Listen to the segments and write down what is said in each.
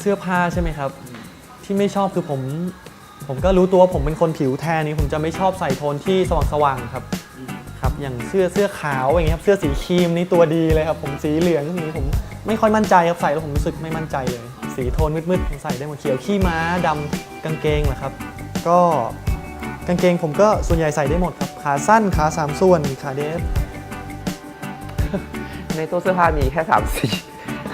เสื้อผ้าใช่ไหมครับ ที่ไม่ชอบคือผม ผมก็รู้ตัวว่าผมเป็นคนผิวแทนนี้ผมจะไม่ชอบใส่โทนที่สว่างๆครับครับอย่างเสื้อเสื้อขาวอย่างเงี้ยครับเสื้อสีครีมนี่ตัวดีเลยครับ ผมสีเหลืองนี้ผมไม่ค่อยมั่นใจครับใส่แล้วผมรู้สึกไม่มั่นใจเลย สีโทนมืดๆผมใส่ได้หมดเขียวขี้ม้าดำกางเกงเหรอครับ ก็กางเกงผมก็ส่วนใหญ่ใส่ได้หมดครับขาสั้นขาสามส่วนขาเดฟ ในตู้เสื้อผ้ามีแค่สามสี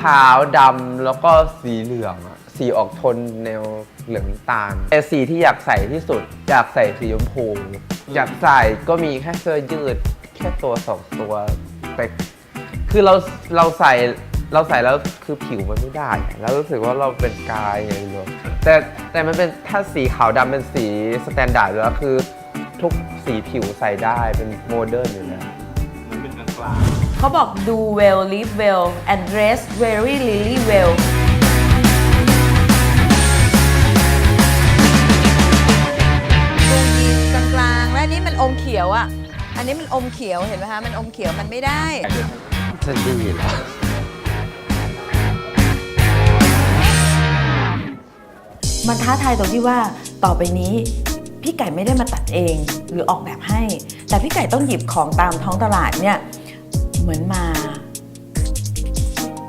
ขาวดำแล้วก็สีเหลืองอะสีออกโทนแนวเหลืองน้ำตาลแต่สีที่อยากใส่ที่สุด อยากใส่สีชมพูอยากใส่ก็มีแค่เสื้อยืด แค่ตัวสองตัวแต่คือเราเราใส่เราใส่แล้วคือผิวมันไม่ได้อะแล้วรู้สึกว่าเราเป็นกายไงไม่รู้แต่แต่มันเป็นถ้าสีขาวดำเป็นสีสแตนดาร์ดอยู่แล้วคือทุกสีผิวใส่ได้เป็นโมเดิร์นอยู่แล้ว มันเป็นกลางกลาง เขาบอก do well live well and dress very really well ดูยีนกลางๆและอันนี้มันอมเขียวอะ อันนี้มันอมเขียวเห็นไหมคะ มันอมเขียวมันไม่ได้จะดีเหรอมันท้าทายตรงที่ว่าต่อไปนี้ พี่ไก่ไม่ได้มาตัดเองหรือออกแบบให้ แต่พี่ไก่ต้องหยิบของตามท้องตลาดเนี่ย เหมือนมา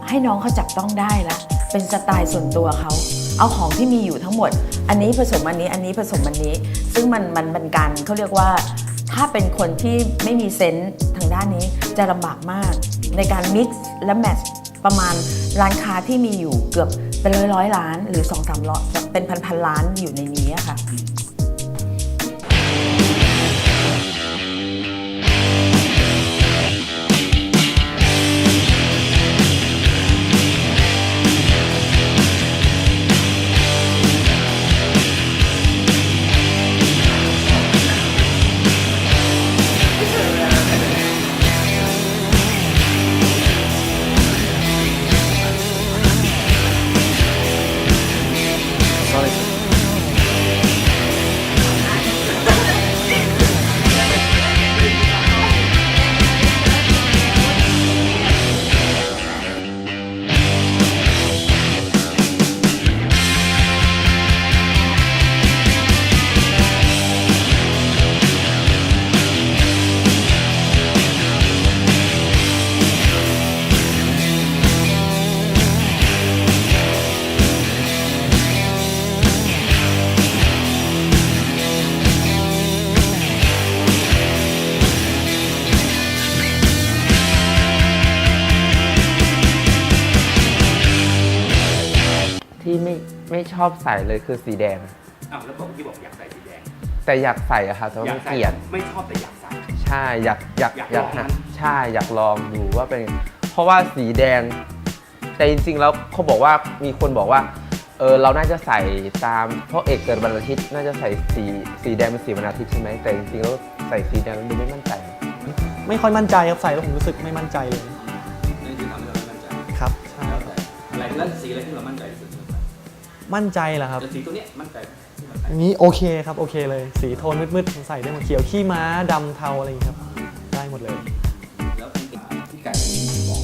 ให้น้องเขาจับต้องได้ละ เป็นสไตล์ส่วนตัวเขา เอาของที่มีอยู่ทั้งหมด อันนี้ผสมอันนี้ อันนี้ผสมอันนี้ ซึ่งมันมันเป็นการเขาเรียกว่า ถ้าเป็นคนที่ไม่มีเซนส์ทางด้านนี้จะลำบากมาก ในการมิกซ์และแมทช์ประมาณร้านค้าที่มีอยู่เกือบเป็นร้อยร้อยล้าน หรือ2องสามร้อยเป็นพันพันล้านอยู่ในนี้ค่ะ ไม่ไม่ชอบใส่เลยคือสีแดง อ้าวแล้วบอกที่บอกอยากใส่สีแดงแต่อยากใส่อะค่ะแต่ว่าอยาไม่กใส่เกลียดไม่ชอบแต่อยากใส่ ใช่อยากอยากอยากอยากลองหามัน ใช่อยากลองดูว่าเป็น เพราะว่าสีแดง แต่จริงๆแล้วเขาบอกว่ามีคนบอกว่าเออเราน่าจะใส่ตามเพราะเอกเกิดวันอาทิตย์น่าจะใส่สีสีแดงเป็นสีวันอาทิตย์ใช่ไหมแต่จริงๆแล้วใส่สีแดงแล้วดูไม่มั่นใจ ไม่ค่อยมั่นใจครับใส่แล้วผมรู้สึกไม่มั่นใจเลยนั่นคือทำให้เราไม่มั่นใจครับใช่แล้วแต่อะไรแล้วสีอะไรที่เรามั่นใจที่สุด มั่นใจเหรอครับ แต่สีตัวเนี้ยมั่นใจไหมที่มันใส่อันนี้โอเคครับโอเคเลย สีโทนมืดๆผมใส่ได้หมดเขียวขี้ม้าดำเทาอะไรอย่างเงี้ยครับ ได้หมดเลย แล้วพี่ไก่มีบอก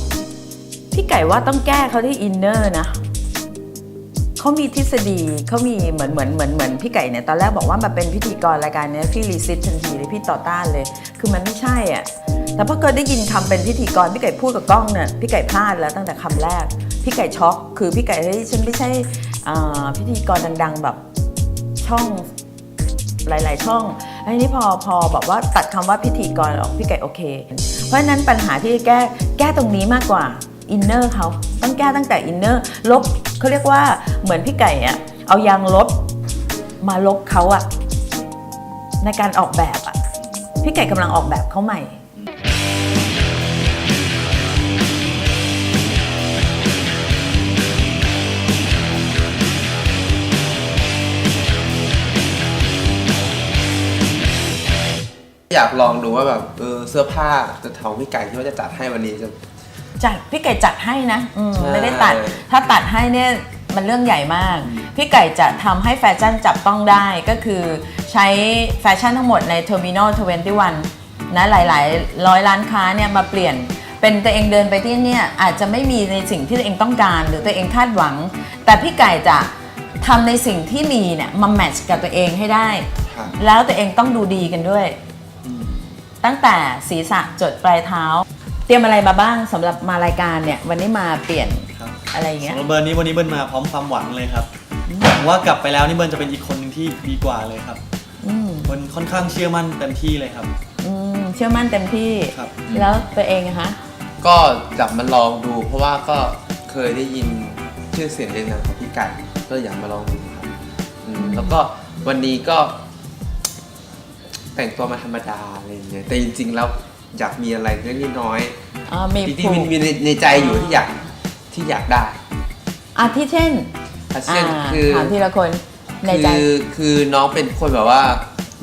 พี่ไก่ว่าต้องแก้เขาที่อินเนอร์นะเขามีทฤษฎีเขามีเหมือนเหมือนเหมือนเหมือนพี่ไก่เนี่ยตอนแรกบอกว่ามาเป็นพิธีกรรายการเนี้ยพี่รีซิตทันทีเลยพี่ต่อต้านเลย คือมันไม่ใช่อะแต่พอเกิดได้ยินคำเป็นพิธีกรพี่ไก่พูดกับกล้องเนี่ยพี่ไก่พลาดแล้วตั้งแต่คำแรก พี่ไก่ช็อกคือพี่ไก่เฮ้ยฉันไม่ใช่อ่า พิธีกรดัง ๆ แบบช่องหลาย ๆ ช่องแล้นี้พอพอบอกว่าตัดคำว่าพิธีกรออกพี่ไก่โอเค เพราะฉะนั้นปัญหาที่จะแก้แก้ตรงนี้มากกว่าอินเนอร์เขาต้องแก้ตั้งแต่อินเนอร์ลบเขาเรียกว่าเหมือนพี่ไก่อะเอายางลบมาลบเขาอะในการออกแบบอะพี่ไก่กำลังออกแบบเขาใหม่ อยากลองดูว่าแบบเออเสื้อผ้าจะทองพี่ไก่ที่ว่าจะจัดให้วันนี้จะ จัดพี่ไก่จัดให้นะอืมใช่ไม่ได้ตัด ถ้าตัดให้เนี่ยมันเรื่องใหญ่มาก พี่ไก่จะทำให้แฟชั่นจับต้องได้ก็คือใช้แฟชั่นทั้งหมดใน Terminal 21 นะหลายๆ ร้อยล้านค้าเนี่ยมาเปลี่ยน เป็นตัวเองเดินไปที่เนี่ยอาจจะไม่มีในสิ่งที่ตัวเองต้องการ หรือตัวเองคาดหวัง แต่พี่ไก่จะทำในสิ่งที่มีเนี่ยมาแมทช์กับตัวเองให้ได้ ครับ แล้วตัวเองต้องดูดีกันด้วย ตั้งแต่ศีรษะจดปลายเท้า เตรียมอะไรมาบ้างสำหรับมารายการเนี่ย วันนี้มาเปลี่ยนครับอะไรอย่างเงี้ย สำหรับเบิร์นนี้วันนี้เบิร์นมาพร้อมความหวังเลยครับหวังว่ากลับไปแล้วนี่เบิร์นจะเป็นอีกคนหนึ่งที่ดีกว่าเลยครับอืมเบิร์นค่อนข้างเชื่อมั่นเต็มที่เลยครับ อืมเชื่อมั่นเต็มที่ ครับ แล้วตัวเองอะคะ ก็จับมาลองดู เพราะว่าก็เคยได้ยินชื่อเสียงเรียงนามของพี่ไก่ก็อยากมาลองดูครับอืมแล้วก็วันนี้ก็ แต่งตัวมาธรรมดาอะไรอย่างเงี้ยแต่จริงๆแล้วอยากมีอะไรเล็กๆน้อยอ่ามีๆที่ผูมีกมีในในใจอยู่ที่อยากที่อยากได้อาทิเช่นอาเช่นอ่าคือถามทีละคนในใจ คือคือน้องเป็นคนแบบว่า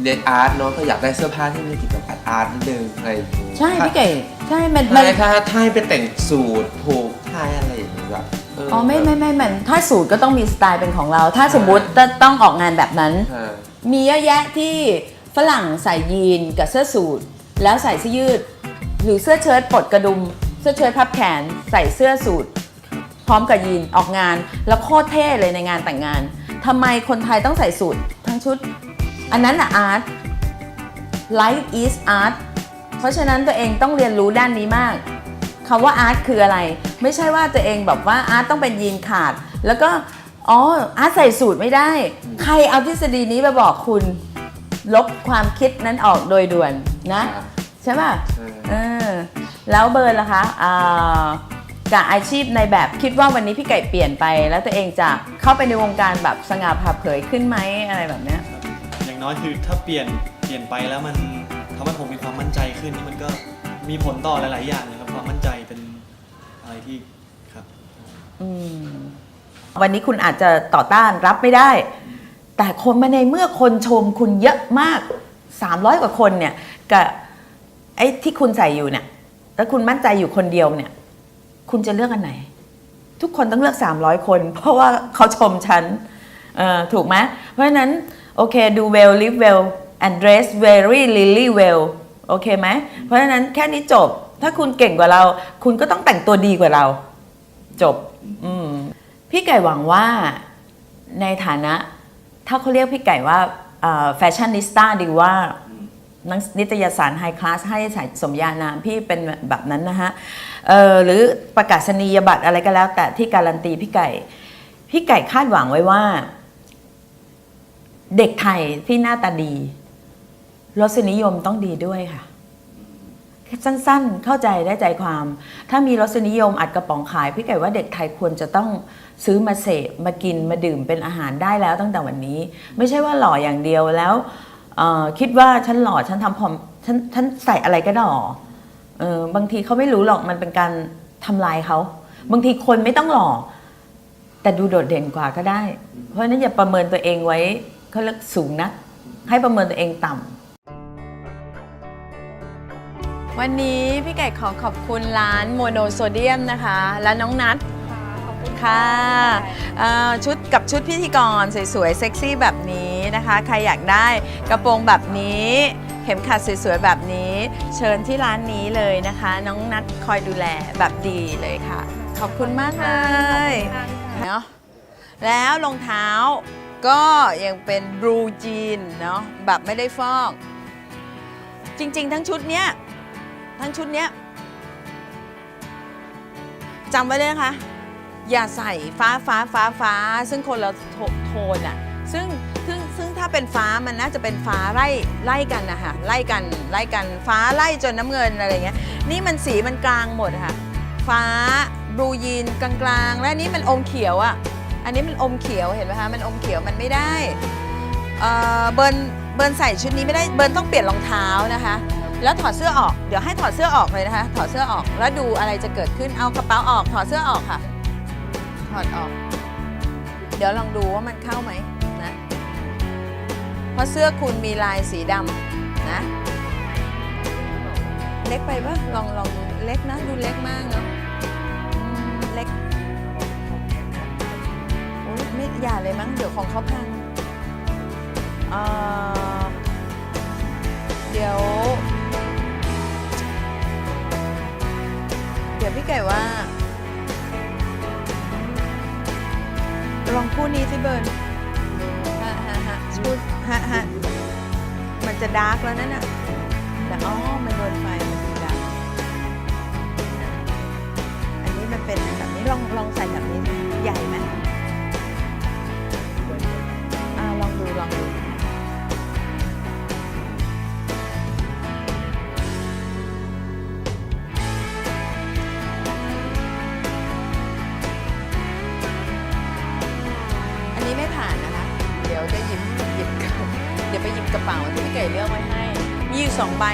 เรียนอาร์ตน้องก็อยากได้เสื้อผ้าที่มีเกี่ยวกับอาร์ตนิดนึงอะไรอย่างเงี้ยใช่พี่ไก่ใช่มันมันใช่ถ้าถ้าให้ไปแต่งสูทผูกไทยอะไรอย่างเงี้ยแบบเอ๋อไม่ไม่ไม่มันถ้าสูตรก็ต้องมีสไตล์เป็นของเรา ถ้าสมมติจะต้องออกงานแบบนั้น อ่ามีเยอะแยะที่ ฝรั่งใส่ยีนกับเสื้อสูทแล้วใส่เสื้อยืด หรือเสื้อเชิ้ตปลดกระดุม เสื้อเชิ้ตพับแขน ใส่เสื้อสูทพร้อมกับยีนออกงาน แล้วโคตรเท่เลยในงานแต่งงานทำไมคนไทยต้องใส่สูททั้งชุด อันนั้นอะอาร์ต life is art เพราะฉะนั้นตัวเองต้องเรียนรู้ด้านนี้มากคำว่าอาร์ตคืออะไร ไม่ใช่ว่าตัวเองแบบว่าอาร์ตต้องเป็นยีนขาด แล้วก็อ๋ออาร์ตใส่สูตรไม่ได้ ใครเอาทฤษฎีนี้มาบอกคุณ ลบความคิดนั้นออกโดยด่วนนะครับใช่ป่ะเออเออแล้วเบิร์นล่ะคะอ่ากับอาชีพในแบบคิดว่าวันนี้พี่ไก่เปลี่ยนไป แล้วตัวเองจะเข้าไปในวงการแบบสง่าผ่าเผยขึ้นไหมอะไรแบบเนี้ยอย่างน้อยคือถ้าเปลี่ยนเปลี่ยนไปแล้วมันทำให้ผมมีความมั่นใจขึ้นนี่มันก็มีผลต่อหลาย ๆ อย่างเลยครับความมั่นใจเป็นอะไรที่ครับ อืมวันนี้คุณอาจจะต่อต้านรับไม่ได้ แต่คนมาในเมื่อคนชมคุณเยอะมาก 300 กว่าคนเนี่ยกับไอ้ที่คุณใส่อยู่เนี่ยแล้วคุณมั่นใจอยู่คนเดียวเนี่ย คุณจะเลือกอันไหน ทุกคนต้องเลือก 300 คน เพราะว่าเขาชมฉันเออถูกไหมเพราะฉะนั้นโอเค do well live well and dress very really well โอเคไหมเพราะฉะนั้นแค่นี้จบ ถ้าคุณเก่งกว่าเรา คุณก็ต้องแต่งตัวดีกว่าเรา จบอืมพี่ไก่หวังว่าในฐานะ ถ้าเขาเรียกพี่ไก่ว่าแฟชั่นนิสต้าดีว่านักนิตยสารไฮคลาสให้ใส่สมญานามพี่เป็นแบบนั้นนะฮะหรือประกาศนียบัตรอะไรก็แล้ว แต่ที่การันตีพี่ไก่ พี่ไก่คาดหวังไว้ว่า เด็กไทยที่หน้าตาดีรสนิยมต้องดีด้วยค่ะ สั้นๆ เข้าใจได้ใจความ ถ้ามีรสนิยมอัดกระป๋องขาย พี่ไก่ว่าเด็กไทยควรจะต้องซื้อมาเสพมากินมาดื่มเป็นอาหารได้แล้วตั้งแต่วันนี้ ไม่ใช่ว่าหล่ออย่างเดียวแล้วคิดว่าฉันหล่อฉันทำพอมฉันฉันใส่อะไรก็ได้หล่ออบางทีเขาไม่รู้หรอกมันเป็นการทำลายเขา บางทีคนไม่ต้องหล่อ แต่ดูโดดเด่นกว่าก็ได้ เพราะฉะนั้นอย่าประเมินตัวเองไว้เขาเรียกสูงนะให้ประเมินตัวเองต่ำ วันนี้พี่ไก่ขอขอบคุณร้านโมโนโซเดียมนะคะ และน้องนัทค่ะเอ่อชุดกับชุดพิธีกรสวยๆ เซ็กซี่แบบนี้นะคะ ใครอยากได้กระโปรงแบบนี้ เข็มขัดสวยๆ แบบนี้ เชิญที่ร้านนี้เลยนะคะ น้องนัทคอยดูแลแบบดีเลยค่ะ ขอบคุณมากเลยเนาะแล้วรองเท้าก็ยังเป็นบลูจีนเนาะแบบไม่ได้ฟอก จริงๆ ทั้งชุดเนี้ย ทั้งชุดเนี้ยจำไว้เลยนะคะ อย่าใส่ฟ้าฟ้าฟ้าฟ้า ซึ่งคนละโทโทนอะซึ่งซึ่งซึ่งถ้าเป็นฟ้ามันน่าจะเป็นฟ้าไล่ไล่กันนะคะไล่กันไล่กันฟ้าไล่จนน้ำเงินอะไรเงี้ยนี่มันสีมันกลางหมดค่ะ ฟ้าบลูยีนกลางๆ และนี่มันอมเขียวอะอันนี้มันอมเขียวเห็นไหมคะมันอมเขียวมันไม่ได้เออเบิร์นเบิร์นใส่ชุดนี้ไม่ได้เบิร์นต้องเปลี่ยนรองเท้านะคะ แล้วถอดเสื้อออก เดี๋ยวให้ถอดเสื้อออกเลยนะคะ ถอดเสื้อออก แล้วดูอะไรจะเกิดขึ้น เอากระเป๋าออก ถอดเสื้อออกค่ะ ถอดออก เดี๋ยวลองดูว่ามันเข้าไหมนะ เพราะเสื้อคุณมีลายสีดำนะ เล็กไปปะลองลองดูเล็กนะ ดูเล็กมากเนาะเล็กโอ้ยไม่อย่าเลยมั้ง เดี๋ยวของเขาพังเอ่อ เดี๋ยวพี่ไก่ว่า ลองพูดนี้สิเบิร์นฮะฮะฮะพูดฮะฮะมันจะดาร์กแล้วนั่นน่ะ แต่อ๋อมันโดนไฟมันถึงดาร์กอันนี้มันเป็นแบบนี้ลองลองใส่แบบนี้สิใหญ่ไหมอ่าลองดูลองดู 懂吧